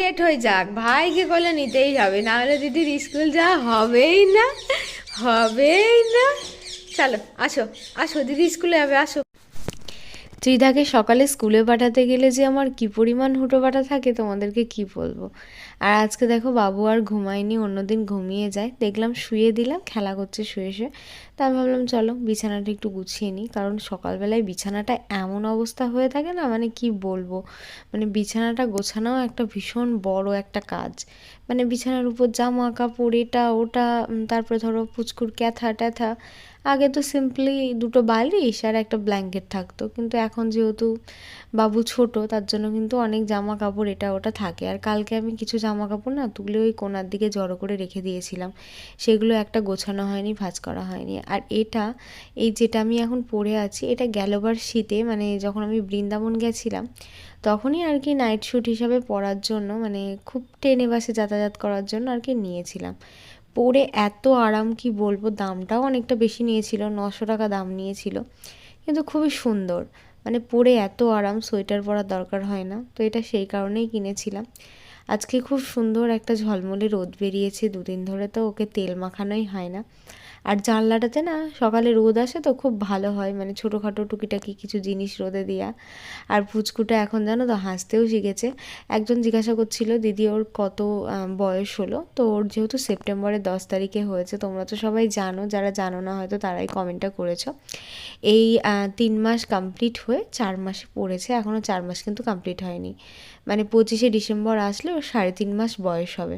Late হয়ে যাক। ভাইকে কলে নিতেই হবে, নাহলে দিদির স্কুল যাওয়া হবেই না হবেই না। চলো, আসো আসো, দিদি স্কুলে যাবে, আসো। তুই তাকে সকালে স্কুলে পাঠাতে গেলে যে আমার কি পরিমাণ হুটোপাটা থাকে তোমাদেরকে কি বলব? আর আজকে দেখো বাবু আর ঘুমায়নি, অন্যদিন ঘুমিয়ে যায়। দেখলাম শুয়ে দিলাম, খেলা করছে শুয়ে শুয়ে। তা আমি ভাবলাম চলো বিছানাটা একটু গুছিয়ে নিই, কারণ সকালবেলায় বিছানাটা এমন অবস্থা হয়ে থাকে না মানে কি বলব? মানে বিছানাটা গোছানোও একটা ভীষণ বড় একটা কাজ। মানে বিছানার উপর জামা কাপড় এটা ওটা তারপরে ধরো পুচকুর ক্যাথা ট্যাথা আগে তো সিম্পলি দুটো বালিশ আর একটা ব্ল্যাঙ্কেট থাকতো। কিন্তু এখন যেহেতু বাবু ছোট, তার জন্য কিন্তু অনেক জামা কাপড় এটা ওটা থাকে। আর কালকে আমি কিছু জামা কাপড় না তুলে ওই কোনার দিকে জড়ো করে রেখে দিয়েছিলাম। সেগুলো একটা গোছানো হয়নি, ভাঁজ করা হয়নি। আর এটা, এই যেটা আমি এখন পরে আছি, এটা গেলবার শীতে মানে যখন আমি বৃন্দাবন গেছিলাম, তখনই আর কি নাইট শ্যুট হিসাবে পরার জন্য মানে খুব ট্রেনে বাসে যাতায়াত করার জন্য আর কি নিয়েছিলাম। পরে এত আরাম, কি বলব, দামটাও অনেকটা বেশি নিয়েছিল, নশো টাকা দাম নিয়েছিল, কিন্তু খুবই সুন্দর। মানে পরে এত আরাম, সোয়েটার পরার দরকার হয় না। তো এটা সেই কারণেই কিনেছিলাম। আজকে খুব সুন্দর একটা ঝলমলে রোদ বেরিয়েছে দুদিন ধরে তো ওকে তেল মাখানোই হয় না। আর জানলাটাতে না, সকালে রোদ আসে তো খুব ভালো হয় মানে ছোটোখাটো টুকিটাকি কিছু জিনিস রোদে দেওয়া আর পুচকুটা এখন জানো তো হাসতেও শিখেছে। একজন জিজ্ঞাসা করছিল, দিদি, ওর কত বয়স হলো? তো ওর যেহেতু সেপ্টেম্বরের দশ তারিখে হয়েছে, তোমরা তো সবাই জানো, যারা জানো না হয়তো তারাই কমেন্টটা করেছ। এই তিন মাস কমপ্লিট হয়ে চার মাসে পড়েছে এখনও চার মাস কিন্তু কমপ্লিট হয়নি। মানে পঁচিশে ডিসেম্বর আসলে ওর সাড়ে তিন মাস বয়স হবে।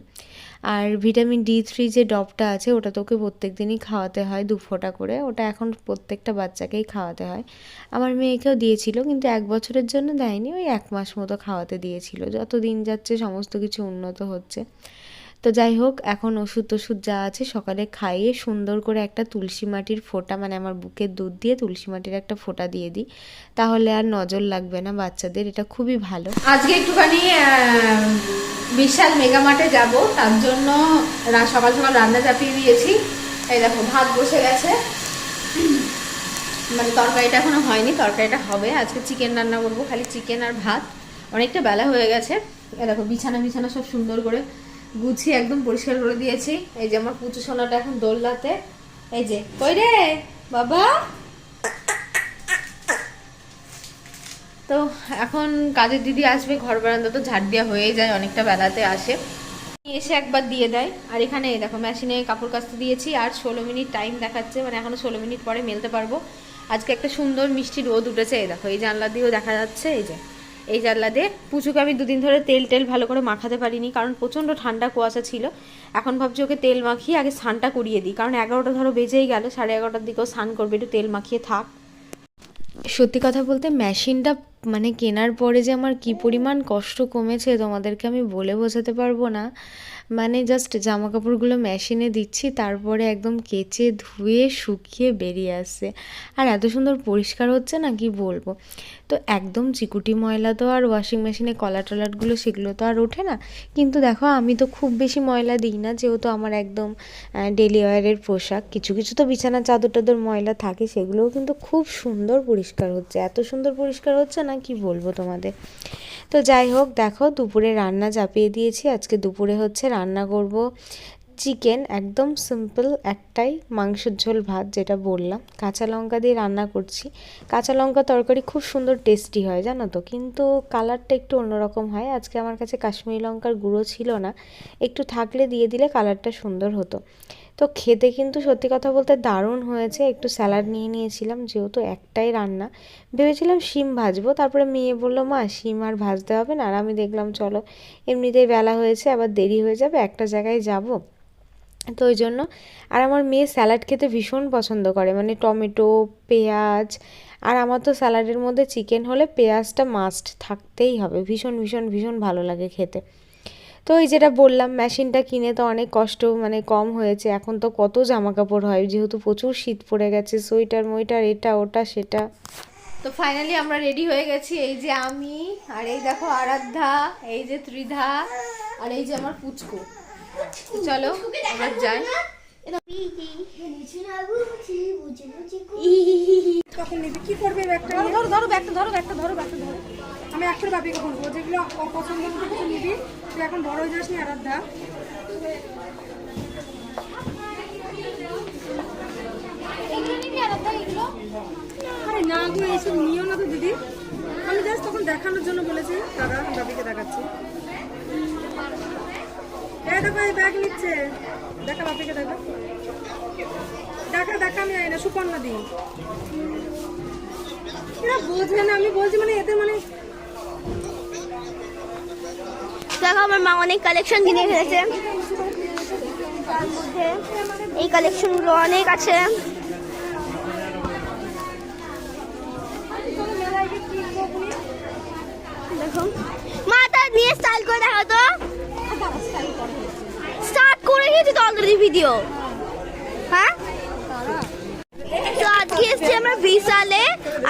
আর ভিটামিন ডি থ্রি যে ডবটা আছে, ওটা তোকে প্রত্যেক দিনই খাওয়াতে হয় দু ফোঁটা করে। ওটা এখন প্রত্যেকটা বাচ্চাকেই খাওয়াতে হয়। আমার মেয়েকেও দিয়েছিল, কিন্তু এক বছরের জন্য দেয়নি, ওই এক মাস মতো খাওয়াতে দিয়েছিল। যত দিন যাচ্ছে সমস্ত কিছু উন্নত হচ্ছে। তো যাই হোক, এখন ওষুধ টষুধ যা আছে সকালে খাইয়ে সুন্দর করে একটা তুলসী মাটির ফোঁটা মানে আমার বুকের দুধ দিয়ে তুলসী মাটির একটা ফোঁটা দিয়ে দিই। তাহলে আর নজর লাগবে না বাচ্চাদের, এটা খুবই ভালো। আজকে একটুখানি বিশাল মেগামার্টে যাব, তার জন্য সকাল সকাল রান্না চাপিয়ে দিয়েছি। এই দেখো, ভাত বসে গেছে। মানে তরকারিটা এখনও হয়নি, তরকারিটা হবে। আজকে চিকেন রান্না করব, খালি চিকেন আর ভাত। অনেকটা বেলা হয়ে গেছে। দেখো, বিছানা বিছানা সব সুন্দর করে গুছিয়ে একদম পরিষ্কার করে দিয়েছি। এই যে আমার পুচু সোনাটা এখন দোলনাতে। এই যে, কই রে? বাবা? তো এখন কাজের দিদি আসবে, ঘর বারান্দা তো ঝাড় দেওয়া হয়ে যায়, অনেকটা বেলাতে আসে। এসে একবার দিয়ে দেয়। আর এখানে দেখো, মেশিনে কাপড় কাচতে দিয়েছি, আর ষোলো মিনিট টাইম দেখাচ্ছে মানে এখনও ষোলো মিনিট পরে মেলতে পারব। আজকে একটা সুন্দর মিষ্টি রোদ উঠেছে, এই দেখো, এই জানলা দিয়েও দেখা যাচ্ছে, এই যে। এই জানলা দিয়ে। পুচুকে আমি দুদিন ধরে তেল টেল ভালো করে মাখাতে পারিনি, কারণ প্রচণ্ড ঠান্ডা কুয়াশা ছিল। এখন ভাবছি ওকে তেল মাখিয়ে আগে স্নানটা করিয়ে দিই, কারণ এগারোটা ধরো বেজেই গেল, সাড়ে এগারোটার দিকেও স্নান করবে, একটু তেল মাখিয়ে থাক। সত্যি কথা বলতে মেশিনটা মানে কেনার পরে যে আমার কি পরিমাণ কষ্ট কমেছে তোমাদেরকে আমি বলে বোঝাতে পারব না। মানে জাস্ট জামা কাপড়গুলো মেশিনে দিচ্ছি, তারপরে একদম কেচে ধুয়ে শুকিয়ে বেরিয়ে আসছে। আর এত সুন্দর পরিষ্কার হচ্ছে না, কি বলব? তো একদম চিকুটি ময়লা তো আর ওয়াশিং মেশিনে কলা টলাটগুলো সেগুলো তো আর ওঠে না। কিন্তু দেখো, আমি তো খুব বেশি ময়লা দিই না, যেহেতু আমার একদম ডেলি ওয়ারের পোশাক। কিছু কিছু তো বিছানা, চাদর টাদর ময়লা থাকে, সেগুলোও কিন্তু খুব সুন্দর পরিষ্কার হচ্ছে। এত সুন্দর পরিষ্কার হচ্ছে না, কি বলব তোমাদের? তো যাই হোক, দেখো, দুপুরে রান্না চাপিয়ে দিয়েছি। আজকে দুপুরে হচ্ছে রান্না করব। চিকেন একদম সিম্পল একটাই মাংসের ঝোল ভাত যেটা বললাম। কাঁচা লঙ্কা দিয়ে রান্না করছি। কাঁচা লঙ্কা তরকারি খুব সুন্দর টেস্টি হয়, জানো তো? কিন্তু কালারটা একটু অন্যরকম হয়। আজকে আমার কাছে কাশ্মীরি লঙ্কার গুঁড়ো ছিল না। একটু থাকলে দিয়ে দিলে কালারটা সুন্দর হতো। তো খেতে কিন্তু সত্যি কথা বলতে দারুণ হয়েছে। একটু স্যালাড নিয়ে নিয়েছিলাম, যেহেতু একটাই রান্না। ভেবেছিলাম শিম ভাজবো, তারপরে মেয়ে বলল, মা, শিম আর ভাজতে হবে না। আর আমি দেখলাম, চলো, এমনিতেই বেলা হয়েছে, আবার দেরি হয়ে যাবে, একটা জায়গায় যাব। তো ওই জন্য, আর আমার মেয়ে স্যালাড খেতে ভীষণ পছন্দ করে মানে টমেটো, পেঁয়াজ, আর আমার তো স্যালাডের মধ্যে চিকেন হলে পেঁয়াজটা মাস্ট থাকতেই হবে। ভীষণ ভীষণ ভীষণ ভালো লাগে খেতে। তো এই যেটা বললাম, মেশিনটা কিনে তো অনেক কষ্ট মানে কম হয়েছে। এখন তো কত জামা কাপড় হয়, যেহেতু প্রচুর শীত পড়ে গেছে, সোয়েটার মোয়েটার এটা, ওটা, সেটা। তো ফাইনালি আমরা রেডি হয়ে গেছি, এই যে আমি, আর এই দেখো আরাধ্যা, এই যে ত্রিধা, আর এই যে আমার পুচকু। চলো এবার যাই। কখন নিবি? কি করবে ব্যাগটা? ধরো ধরো ধরো ব্যাগটা ধরো ব্যাগটা ধরো ব্যাগটা ধরো। আমি একটা বাপিকে বলব যেগুলো অপছন্দ মতো কিছু নিবি? তুই এখন বড় হয়ে যাস নি আরাধ্যা আরে না গো এইসব নিও না তো দিদি। আমি জাস্ট তখন দেখানোর জন্য বলেছি দাদা বাপিকে দেখাচ্ছি। দেখো এই ব্যাগ নিচ্ছে। দেখা বাপিকে দেখা। দেখা দেখা আমি জানি না সুপর্ণা দিই এরা বোঝে না আমি বলছি মানে এতে মানে দেখো আমার মা অনেক কালেকশন কিনে ফেলেছে। তার মধ্যে এই কালেকশনগুলো অনেক আছে। দেখো। মা তার নিয়ে স্টাইল করে দেখো তো। করে গেছি তো অলরেডি ভিডিও হ্যাঁ? তো আজকে এসছি আমরা বিশালে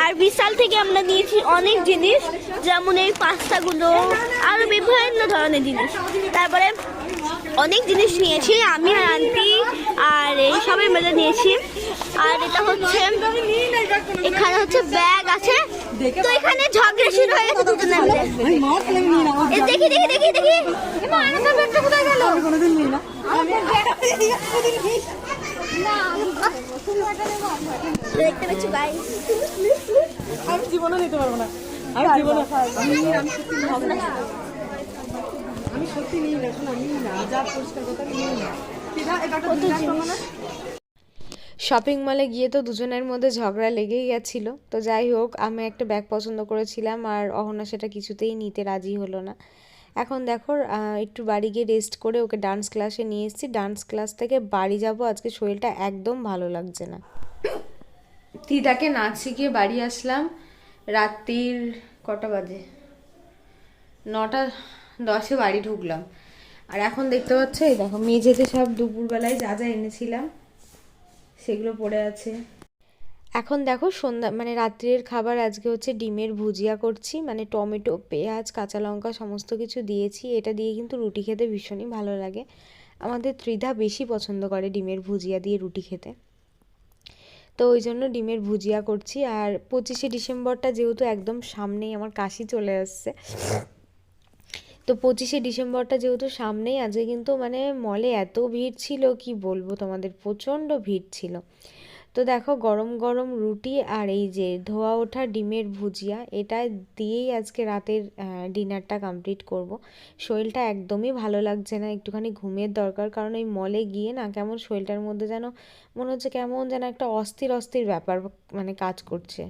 আর বিশাল থেকে আমরা নিয়েছি অনেক জিনিস যেমন এই পাস্তাগুলো আরও বিভিন্ন ধরনের জিনিস। তারপরে অনেক জিনিস নিয়েছি আমি আর আন্টি আর এই সবাই মিলে নিয়েছি। আর এটা হচ্ছে এখানে হচ্ছে ব্যাগ আছে। তো এখানে ঝগড়া শুরু হয়ে গেছে দুজনের মধ্যে। দেখি দেখি দেখি দেখি। আনন্দ ব্যাগটা কোথায় গেল দেখতে আমি জীবনে নিতে পারব না। আমি জীবনে আমি আমি সত্যি নিই না। আমি সত্যি নিই না শোনো আমি নিই না। যা পরিষ্কার কথা নিই না। শপিং মলে গিয়ে তো দুজনের মধ্যে ঝগড়া লেগেই গেছিল। তো যাই হোক আমি একটা ব্যাগ পছন্দ করেছিলাম আর অহনা সেটা কিছুতেই নিতে রাজি হলো না। এখন দেখো একটু বাড়ি গিয়ে রেস্ট করে ওকে ডান্স ক্লাসে নিয়ে এসেছি। ডান্স ক্লাস থেকে বাড়ি যাব আজকে শরীরটা একদম ভালো লাগছে না। দিদাকে নাচ শিখিয়ে বাড়ি আসলাম রাত্রির কটা বাজে? নটা, দশে বাড়ি ঢুকলাম। আর এখন দেখতে পাচ্ছ, এই দেখো, মেঝেতে সব দুপুরবেলায় যা যা এনেছিলাম, সেগুলো পড়ে আছে। এখন দেখো সন্ধ্যা মানে রাত্রির খাবার আজকে হচ্ছে ডিমের ভুজিয়া করছি মানে টমেটো, পেঁয়াজ, কাঁচা লঙ্কা সমস্ত কিছু দিয়েছি। এটা দিয়ে কিন্তু রুটি খেতে ভীষণই ভালো লাগে। আমাদের ত্রিধা বেশি পছন্দ করে ডিমের ভুজিয়া দিয়ে রুটি খেতে। তো ওই জন্য ডিমের ভুজিয়া করছি। আর পঁচিশে ডিসেম্বরটা যেহেতু একদম সামনেই আমার কাশি চলে আসছে, তো পঁচিশে ডিসেম্বরটা যেহেতু সামনেই আছে কিন্তু মানে মলে এত ভিড় ছিল, কি বলব তোমাদের, প্রচণ্ড ভিড় ছিল। তো দেখো গরম গরম রুটি আর এই যে ধোয়া ওঠা ডিমের ভুজিয়া, এটা দিয়েই আজকে রাতের ডিনারটা কমপ্লিট করব। শরীরটা একদমই ভালো লাগছে না, একটুখানি ঘুমের দরকার, কারণ ওই মলে গিয়ে না কেমন শরীরটার মধ্যে যেন মনে হচ্ছে কেমন যেন একটা অস্থির অস্থির ব্যাপার মানে কাজ করছে।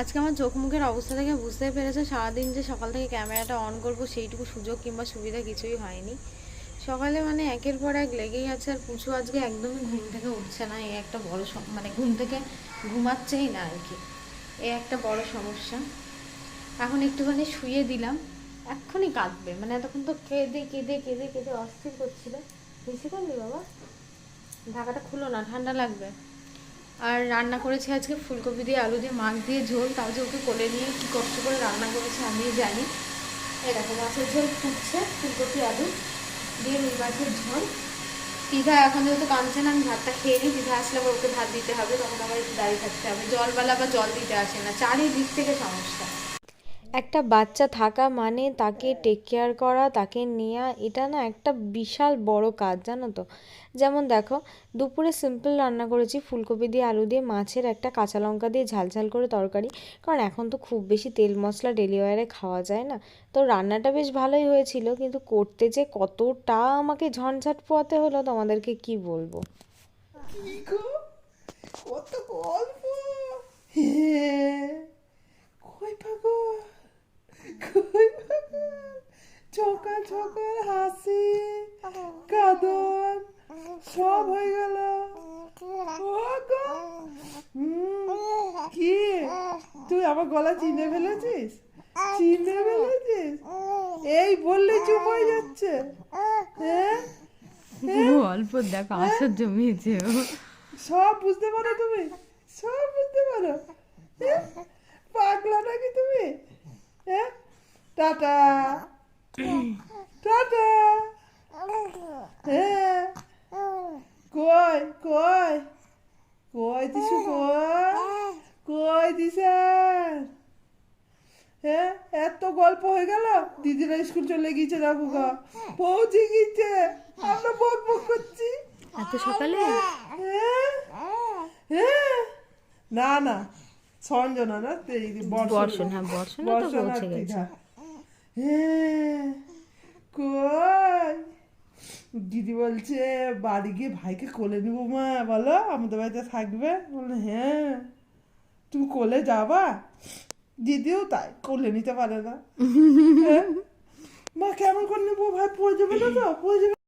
আজকে আমার চোখ মুখের অবস্থা থেকে বুঝতেই পেরেছে, সারাদিন যে সকাল থেকে ক্যামেরাটা অন করব সেইটুকু সুযোগ কিংবা সুবিধা কিছুই হয়নি। সকালে মানে একের পর এক লেগেই আছে আর পুচু আজকে একদমই ঘুম থেকে উঠছে না, এই একটা বড় মানে ঘুম থেকে ঘুমাচ্ছেই না আর কি। এ একটা বড় সমস্যা। এখন একটুখানি শুয়ে দিলাম, এক্ষুনি কাঁদবে মানে এতক্ষণ তো কেঁদে কেঁদে কেঁদে কেঁদে অস্থির করছিল। বেশি করলি বাবা? ঢাকাটা খুলো না, ঠান্ডা লাগবে। আর রান্না করেছি আজকে ফুলকপি দিয়ে আলু দিয়ে মাছ দিয়ে ঝোল, তাও যে ওকে কোলে নিয়ে কী কষ্ট করে রান্না করেছে আমি জানি। দেখো, মাছের ঝোল ফুটছে, ফুলকপি, আলু। দিয়ে রুই ঝোল পিঠা এখন যেহেতু কাঁদছে না, আমি ভাতটা খেয়ে নিই। পিঠা আসলে আবার ওকে ভাত দিতে হবে, তখন আবার একটু দাঁড়িয়ে থাকতে হবে। জলবেলা বা জল দিতে আসে না। চারিদিক থেকে সমস্যা। একটা বাচ্চা থাকা মানে তাকে টেক কেয়ার করা, তাকে নেওয়া এটা না একটা বিশাল বড় কাজ, জানো তো? যেমন দেখো, দুপুরে সিম্পল রান্না করেছি, ফুলকপি দিয়ে আলু দিয়ে, মাছের একটা কাঁচা লঙ্কা দিয়ে ঝাল ঝাল করে তরকারি। কারণ এখন তো খুব বেশি তেল মশলা ডেলিভারে খাওয়া যায় না। তো রান্নাটা বেশ ভালোই হয়েছিল, কিন্তু করতে যে কতটা আমাকে ঝঞ্ঝাট পোয়াতে হলো, তোমাদেরকে কি বলব? কত কই সকাল সকাল হাসি কাঁদন সব হয়ে গেল। কি? তুই আমার গলা চিনে ফেলেছিস? চিনে ফেলেছিস? এই বললে চুপ হয়ে যাচ্ছে। হ্যাঁ অল্প দেখো আসর জমিয়েছে সব বুঝতে পারো তুমি? সব বুঝতে পারো? পাগলা নাকি তুমি? হ্যাঁ টাটা। টাটা। হ্যাঁ। কই কই? কই দিশু কই? কই দিশান হ্যাঁ এত গল্প হয়ে গেল? দিদিরা স্কুল চলে গিয়েছে রাখু গা। পৌঁছে গিয়েছে। আমরা বক বক করছি। এত সকালে? হ্যাঁ। হ্যাঁ। না না সঞ্জনা না বর্ষণ। হ্যাঁ বর্ষণ পৌঁছে গেছে। হ্যাঁ। কই? দিদি বলছে, বাড়ি গিয়ে ভাইকে কোলে নেব মা, বলো আমাদের বাড়িতে থাকবে? বলল হ্যাঁ। তুমি কোলে যাবা? দিদিও তাই, কোলে নিতে পারে না। হ্যাঁ? মা, কেমন করে নেব? ভাই, পড়ে যাবে না তো? পড়ে যাবে